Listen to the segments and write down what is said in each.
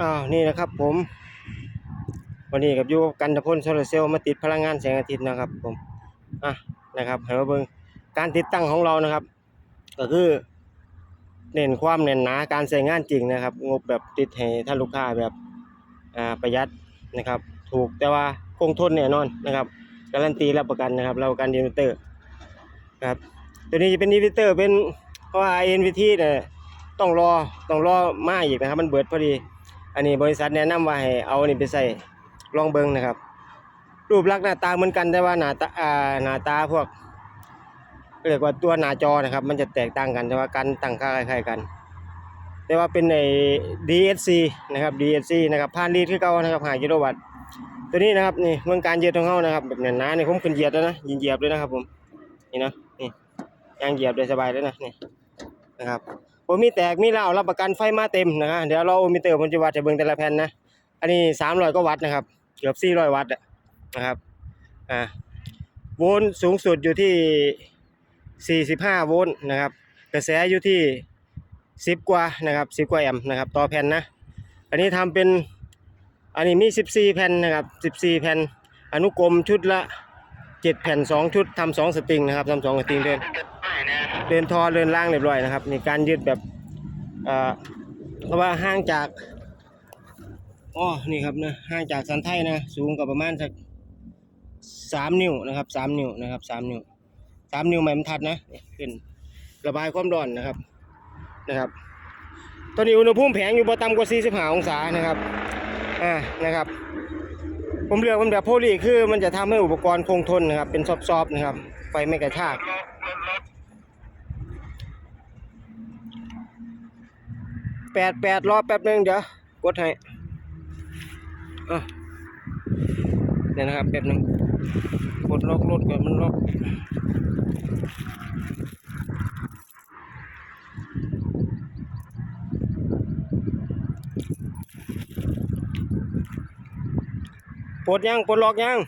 อ้าวนี่นะครับผม วันนี้กับยูกันตะพลโซลาร์เซลล์มาติดพลังงานแสงอาทิตย์นะครับผมอะนะครับให้มาเบิ่งการติดตั้งของเรานะครับ ก็คือเน้นความแน่นหนาการใช้งานจริงนะครับ งบแบบติดให้ท่านลูกค้าแบบอ่าประหยัดนะครับ ถูกแต่ว่าคงทนแน่นอนนะครับการันตีรับประกันนะครับรับประกันอินเวอร์เตอร์ครับตัวนี้จะเป็นอินเวเตอร์เป็นเพราะว่า INVT เนี่ยต้องรอต้องรอมาอีกนะครับ มันเบิดพอดี อันนี้บริษัทแนะนำว่าให้เอาอันนี้ไปใส่ลองเบิ่งนะครับ รูปลักษณ์หน้าตาเหมือนกันแต่ว่าหน้าตาอ่าหน้าตาพวกเรียกว่าตัวหน้าจอนะครับ มันจะแตกต่างกันแต่ว่าการตั้งค่าคล้ายๆกัน แต่ว่าเป็นใน DSC นะครับ DSC นะครับผ่านรีดคือเก่านะครับ5กิโลวัตต์ตัวนี้นะครับนี่เมืองการเหยียดของเฮานะครับแบบหนาๆนี่ผมขึ้นเหยียดแล้วนะยิงเหยียบเลยนะครับผมนี่นะนี่ยางเหยียบได้สบายเลยนะนี่นะครับ ผมมีแตกมีเหล้ารับประกันไฟมาเต็มนะฮะเดี๋ยวเราโอมิเตอร์ผมจะวัดจะเบิ่งแต่ละแผ่นนะ อันนี้สามร้อยกว่าวัตต์นะครับ เกือบสี่ร้อยวัตต์นะครับอ่าโวลต์สูงสุดอยู่ที่สี่สิบห้าโวลต์นะครับ กระแสอยู่ที่สิบกว่านะครับสิบกว่าแอมป์นะครับต่อแผ่นนะ อันนี้ทำเป็นอันนี้มีสิบสี่แผ่นนะครับสิบสี่แผ่น อนุกรมชุดละเจ็ดแผ่นสองชุดทำสองสตริงนะครับทำสองสตริงเดิน เดินทอเดินล่างเรียบร้อยนะครับนี่การยืดแบบเพราะว่าห่างจากอ๋อนี่ครับนะห่างจากสันไทยนะสูงกับประมาณสักสามนิ้วนะครับสามนิ้วนะครับสามนิ้วสามนิ้วหมายบรรทัดนะขึ้นระบายความร้อนนะครับนะครับ ตอนนี้อุณหภูมิแผงอยู่บ่ต่ำกว่า45องศานะครับอ่านะครับ ผมเลือกเป็นแบบโพลีคือมันจะทำให้อุปกรณ์คงทนนะครับ เป็นซอฟๆนะครับ ไฟไม่กระชาก แปดแปดรอแป๊บหนึงเดี๋ยวกดให้อะเดี๋ยวนะครับแป๊บหนึงกดล็อกรถก่อนมันล็อกปลดยังปลดล็อกยัง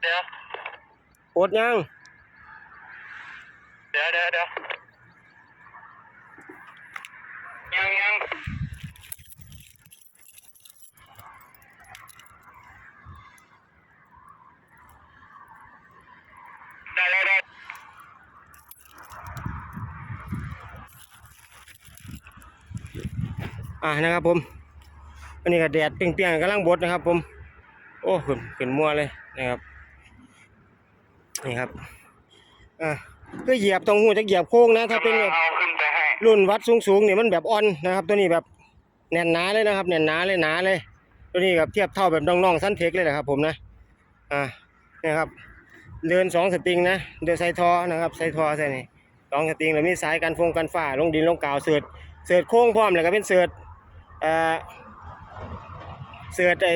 เดี๋ยวปลดยัง เดี๋ยวเดี๋ยวเดี๋ยว ยังยังได้ได้ได้อ่านะครับผม อันนี้ก็แดดเปรี้ยงๆกำลังบดนะครับ ผม โอ้ขึ้นขึ้นมัวเลยนะครับ นี่ครับ อ่าก็เหยียบตรงหูจะเหยียบโค้งนะ ถ้าเป็นแบบ รุ่นวัดสูงๆเนี่ยมันแบบอ่อนนะครับ ตัวนี้แบบแน่นหนาเลยนะครับแน่นหนาเลยหนาเลย ตัวนี้กับเทียบเท่าแบบน้องๆสั้นเทคเลยนะครับ ผมนะอ่านี่ครับ เดินสองสตริงนะเดินใส่ทอนะครับใส่ทอใส่นี่สองสตริงแล้วมีสายกันฟงกันฝ้าลงดินลงกาวเสือดเสือดโค้งพร้อมแล้วก็เป็นเสือดอ่อเสือดไอ้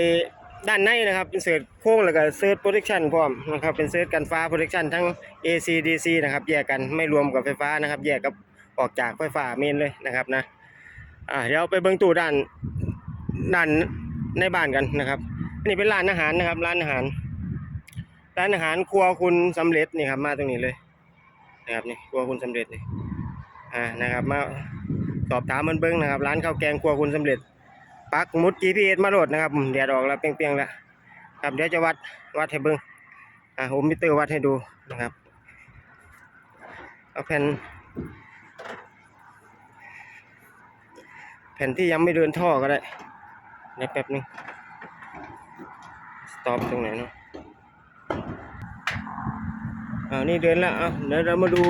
ด้านในนะครับเป็นเสือดโค้งแล้วก็เสือดโปรเทคชันพร้อมนะครับเป็นเสือดกันฟ้าโปรเทคชันทั้ง AC DC นะครับแยกกันไม่รวมกับไฟฟ้านะครับแยกกับ ออกจากไฟฟ้าเมนเลยนะครับนะอ่าเดี๋ยวไปเบิ่งตู้ด้านด้านในบ้านกันนะครับอันนี้เป็นร้านอาหารนะครับ ร้านอาหาร ร้านอาหารครัวคุณสำเร็จนี่ครับ มาตรงนี้เลยนะครับนี่ครัวคุณสำเร็จนี่อ่านะครับ มาสอบถามมันเบิ้งนะครับ ร้านข้าวแกงครัวคุณสำเร็จปักมุด GPS มาโหลดนะครับอืมแดดออกแล้วเปียงๆแล้วครับเดี๋ยวจะวัดวัดให้เบิ้งอ่าผมมิเตอร์วัดให้ดูนะครับเอาแผ่น ผ่นที่ยังไม่เดินท่อก็ได้ในแป๊บนึงสต็อปตรงไหนเนาะอ่านี่เดินแล้วอะเดี๋ยวเรามาดู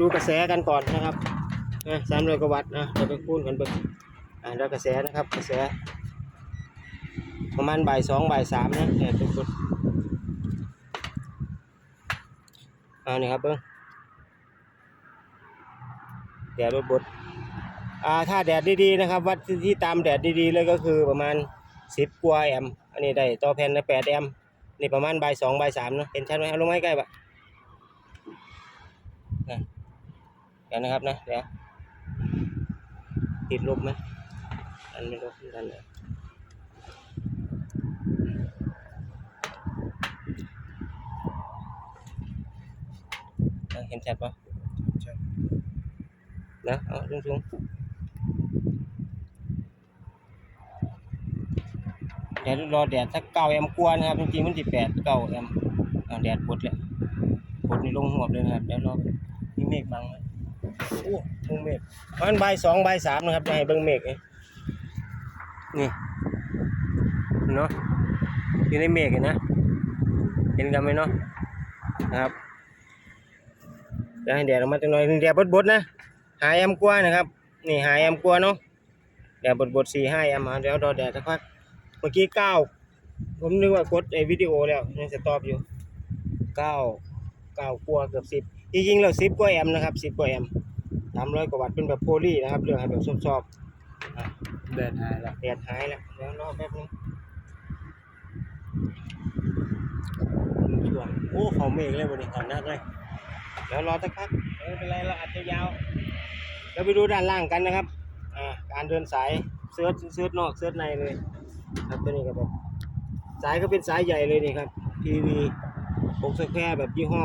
ดูกระแสกันก่อนนะครับนะสามร้อยกว่าวัตต์นะเดี๋ยวไปคูณกันเบิ่งอ่าแล้วกระแสนะครับกระแส ประมาณบ่ายสองบ่ายสามนะเนี่ยทุกคนอ่านี่ครับเบิ้งเดี๋ยวรถบด ถ้าแดดดีๆนะครับ วัดที่ตามแดดดีๆเลยก็คือประมาณสิบกว่าแอมป์อันนี้ได้ต่อแผ่นได้แปดแอมป์นี่ประมาณบ่ายสองบ่ายสามเนอะเห็นชัดไหมเอาลงมาให้ใกล้ปะนะเดี๋ยวนะครับนะเดี๋ยวติดลบไหมอันไม่ลบดันเลยอะเห็นชัดปะนะเอาสูงๆ ดี๋ยวรอแดดสักเก้าแอมกว่านะครับจริงๆมันที่แปดเก้าแอมแดดบดแล้วบดในลงหัวเลยนะครับเดี๋ยวรอมีเมฆบังไหมโอ้มุมเมฆประมาณบ่ายสองใบสามนะครับจะให้เบิ่งเมฆนี่นี่เนาะอยู่ในเมฆนะเห็นกันไหมเนาะนะครับจะให้แดดออกมาจังหน่อยแดดบดๆนะหายแอมป์กว่านะครับนี่หายแอมป์กว่าเนาะแดดบดๆสี่ห้าแอมป์อะเดี๋ยวรอแดดสักพัก เมื่อกี้เก้าผมนึกว่ากดไอ้วิดีโอแล้วยังสต็อปอยู่เก้าเก้ากว่าเกือบสิบจริงๆแล้วสิบกว่าแอมป์นะครับสิบกว่าแอมป์สามร้อยกว่าวัตต์เป็นแบบโพลีนะครับเรื่องให้แบบซอบแดดหายแล้วๆแดดหายแล้วเดี๋ยวรอแป๊บนึงช่วงโอ้เขาเมฆเลยวันนี้เขานักเลยเดี๋ยวรอสักพักไม่เป็นไรเราอาจจะยาวเดี๋ยวไปดูด้านล่างกันนะครับ อ่าการเดินสายเซิร์ชเซิร์ชนอกเซิร์ชในเลย ครับตัวนี้ก็แบบสายก็เป็นสายใหญ่เลยนี่ครับทีวีปกสแควร์แบบยี่ห้อ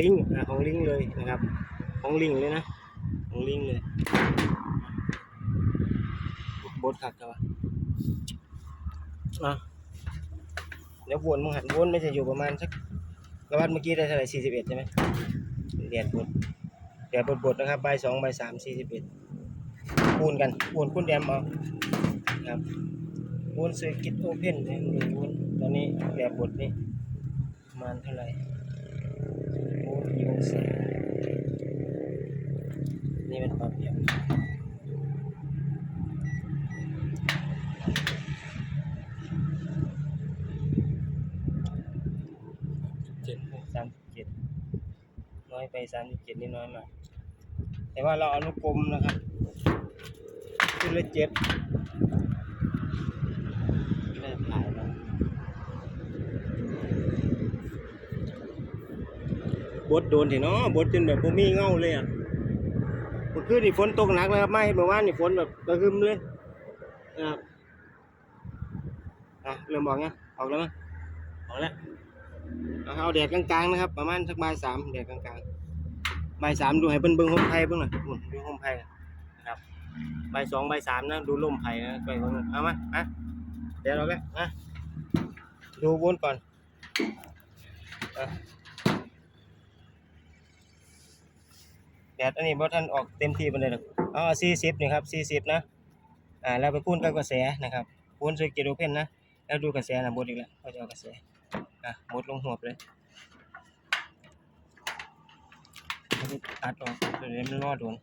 ลิงของลิงเลยนะครับของลิงเลยนะของลิงเลยบดขัดครับอะเดี๋ยววนมึงหันวนไม่ใช่อยู่ประมาณสักระวัดเมื่อกี้ได้เท่าไหร่สี่สิบเอ็ดใช่ไหมเดียดบดเดียดบดบดนะครับใบสองใบสามสี่สิบเอ็ดคูณกันคูณคูณแดมเอาครับ วนเซอร์กิตโอเพนเนี่ยมีวนตอนนี้แบบบทนี้ประมาณเท่าไหร่วนยูเซนี่เป็นความเพียงเจ็ดสามสิบเจ็ดน้อยไปสามสิบเจ็ดนี่น้อยมากแต่ว่าเราอนุกรมนะครับขึ้นละเจ็ด เริ่มถ่ายแล้ว บดโดนทีเนาะบดจนแบบบ่มีเงาเลยอะเมื่อคืนนี่ฝนตกหนักเลยครับไม่เมื่อวานนี่ฝนแบบกระหึ่มเลยนะครับอะเริ่มบอกยังออกแล้วมั้ยออกแล้วเอาแดดกลางๆนะครับ ประมาณสักบ่ายสามแดดกลางๆบ่ายสามดูให้เบิ่งเบิ่งห่มไผ่เบิ่งหน่อยดูห่มไผ่นะครับบ่ายสองบ่ายสามนะดูลมไผ่นะไปเบิ่งเอามาอะเดี๋ยวเราแล้วนะดูวนก่อนอะ แดดอันนี้บ่ท่านออกเต็มที่ไปเลยหรอกเอสี่สิบนี่ครับสี่สิบนะอ่าแล้วไปคูณกับกระแสนะครับคูณสกิโลเพนนะแล้วดูกระแสนะบดอีกแล้วเขาจะเอากระแสอะหมดลงหัวไปเลยอันนี้ตัดออกเดี๋ยวมันรอดโดน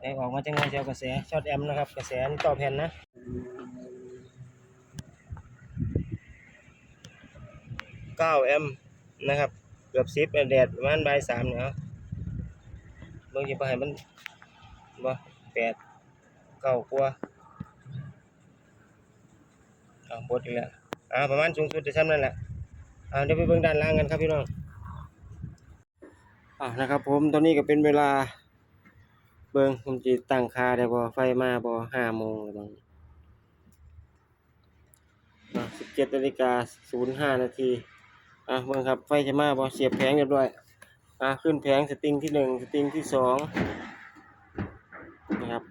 ได้ออกมาจังไงจะเอากระแสช็อตแอมนะครับกระแสนต่อแผ่นนะเก้าแอมนะครับเกือบสิบแดดประมาณบ่ายสามเนี่ยครับ เบิ่งจะไปให้มันบ่แปดเก้ากว่าเอาบดอีกแล้วอ่าประมาณสูงสุดจะซ้ำนั่นแหละอ่าเดี๋ยวไปเบิ่งด้านล่างกันครับพี่น้องอ่านะครับ ผมตอนนี้ก็เป็นเวลา เบิ่งผมจะตั้งคาได้บ่ไฟมาบ่ห้าโมงแล้วบ้างสิบเจ็ดนาฬิกาศูนย์ห้านาทีอะเบิ่งครับไฟจะมาบ่เสียบแผงเรียบร้อย อะขึ้นแผงสตริงที่หนึ่งสตริงที่สองนะครับ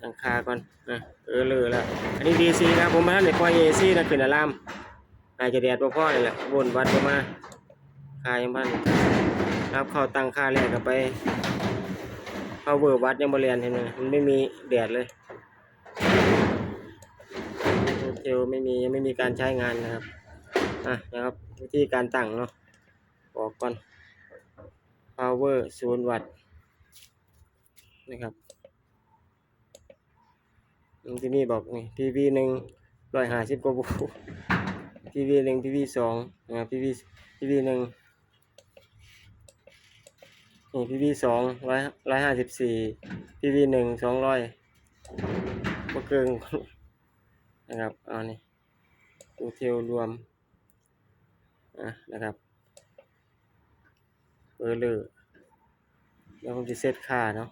ตั้งค่าก่อนนะเออเลยแล้วอันนี้ DC ครับผมมาในปล่อย AC นะขึ้นอะลามอาจจะแดดบ่พอนี่แหละวนวัดลงมาคายังพันครับเข้าตั้งค่าแรกกับไป power วัดยังบ่เรียนเห็นไหมมันไม่มีแดดเลยเทลไม่มียังไม่มีการใช้งานนะครับอะนะครับวิธีการตั้งเนาะบอกก่อน power 0วัตต์นะครับตรงที่นี่บอกนี่ PV หนึ่งร้อยห้าสิบกว่าโวลต์ PV หนึ่ง PV สองนะครับ PV PV หนึ่งนี่ PV สองร้อยร้อยห้าสิบสี่ PV หนึ่งสองร้อยก็เกินนะครับ เอานี่ดูเทลรวม อะ นะครับ เออเลอแล้วผมจะเซตค่าเนาะ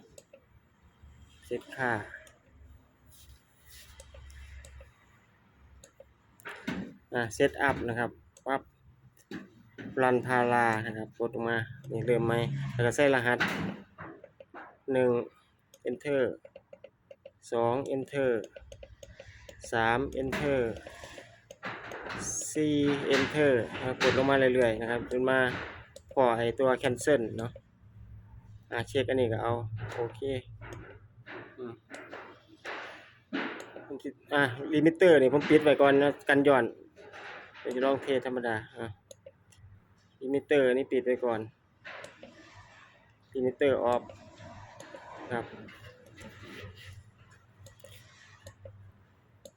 เซตค่า อะเซตอัพนะครับปั๊บรันพารานะครับกดลงมา นี่เริ่มไหม แล้วก็ใส่รหัสหนึ่ง enter สอง enter สาม enter C enter นะครับกดลงมาเรื่อยๆนะครับจนมา อไอตัว cancel เนาะอ่าเช็คอันนี้ก็เอา โอเคอืมผมคิดอ่าลิมิเตอร์นี่ผมปิดไว้ก่อนนะกันย้อนเดี๋ยวจะลองเทสธรรมดาอะลิมิเตอร์นี่ปิดไว้ก่อนลิมิเตอร์ออฟครับ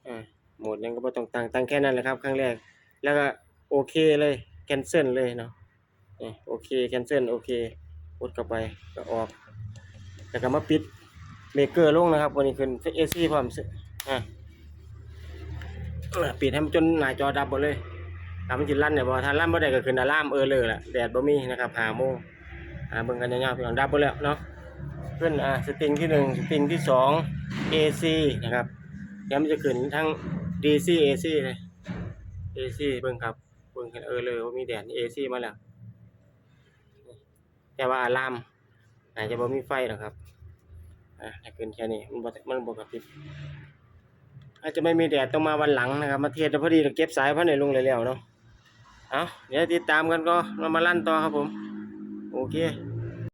อ่าโหมดยังก็บ่ต้องตั้งตั้งแค่นั้นแหละครับครั้งแรก แล้วก็โอเคเลยแคนเซิลเลยเนาะ นี่โอเคแคนเซิลโอเคกดเข้าไปก็ออกแล้วก็มาปิดเบรกเกอร์ลงนะครับวันนี้ขึ้น AC พร้อมอะปิดให้มันจนหน้าจอดับหมดเลยถ้ามันสิลั่นเนี่ยบ่ถ้าลั่นบ่ได้ก็ขึ้นอะลามเออเลยแหละแดดบ่มีนะครับ5โมงอ่าเบิ่งกันยาวๆพี่น้องดับหมดแล้วเนาะขึ้นอ่าสตริงที่หนึ่งสตริงที่สอง AC นะครับเดี๋ยวมันจะขึ้นทั้ง DC AC เลย AC เบิ่งครับเบิ่งกันเออเลยว่ามีแดด AC มาแล้ว แต่ว่าอะลามอาจจะบ่มีไฟหรอกครับอะถ้าเกินแค่นี้มันบ่มันบ่กระพริบอาจจะไม่มีแดดต้องมาวันหลังนะครับ มาเทศพอดีเราเก็บสายพระในลงเลยแล้วเนาะเอาเดี๋ยวติดตามกันก็เรามาลั่นต่อครับผม โอเค